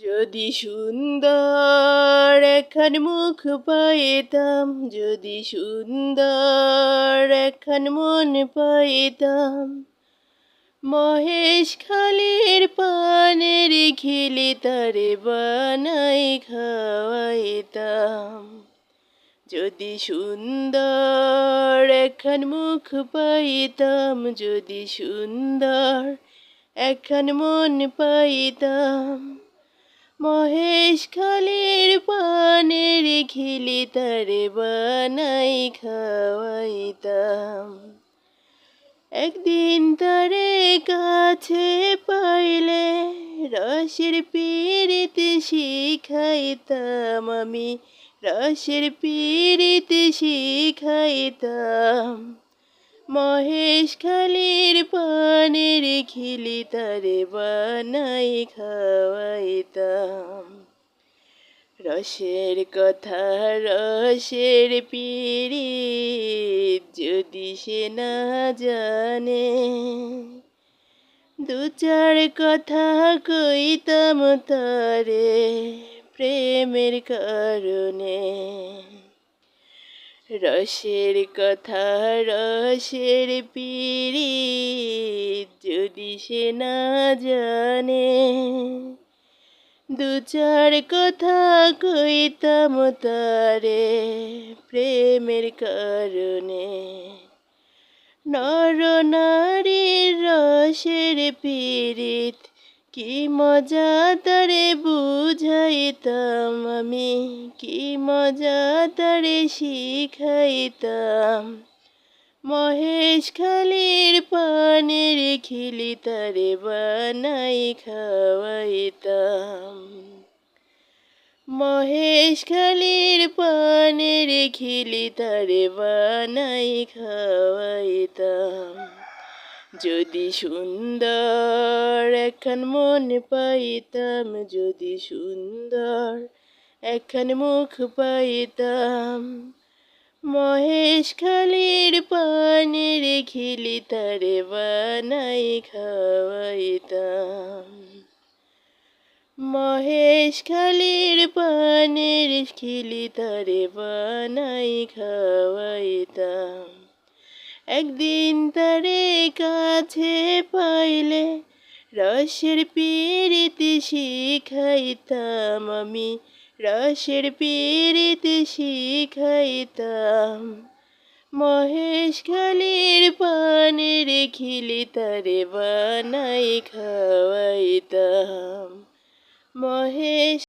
যদি সুন্দর এখন মুখ পাইতাম, যদি সুন্দর এখন মন পাইতাম। মহেশ খালির পানের খিলি তারে বানাই খাওয়াইতাম। যদি সুন্দর এখন মুখ পাইতাম, যদি সুন্দর এখন মন পাইতাম। মহেশ খালির পানের খিলি তারে বানাই খাওয়াইতাম। একদিন তারে কাছে পাইলে রসের পীড়িত শিখাইতাম আমি, রসের পীড়িত শিখাইতাম। মহেশ খালির পানের খিলি তারে বানাই খাওয়াইতাম। রসের কথা, রসের পিড়ি যদি সে না জানে। দু চার কথা কইতাম তারে প্রেমের কারণে। রসের কথা, রসের পিড়ি যদি সে না জানে। দু চার কথা কইতাম তারে প্রেমের কারণে। নর নারীর রসের পীড়িত কি মজা তারে বুঝাইতাম আমি? কি মজা তারে শিখাইতাম? মহেশ খালির পানের খিলি তারে বানাই খাওয়াইতাম। মহেশ খালির পানের খিলি তারে বানাই খাওয়াইতাম। যদি সুন্দর, এখন মন পাইতাম যদি সুন্দর, এখন মুখ পাইতাম। মহেশ খালির পানের খিলি তারে বানাই খাওয়াইতাম। মহেশ খালির পানের খিলি তারে বানাই খাওয়াইতাম। একদিন তারে কাছে পাইলে রসের পীড়িত শিখাইতাম আমি, রসের পীড়িত শিখাইতাম। মহেশ খালির পানের খিলি তারে বানাই খাওয়াইতাম। মহেশ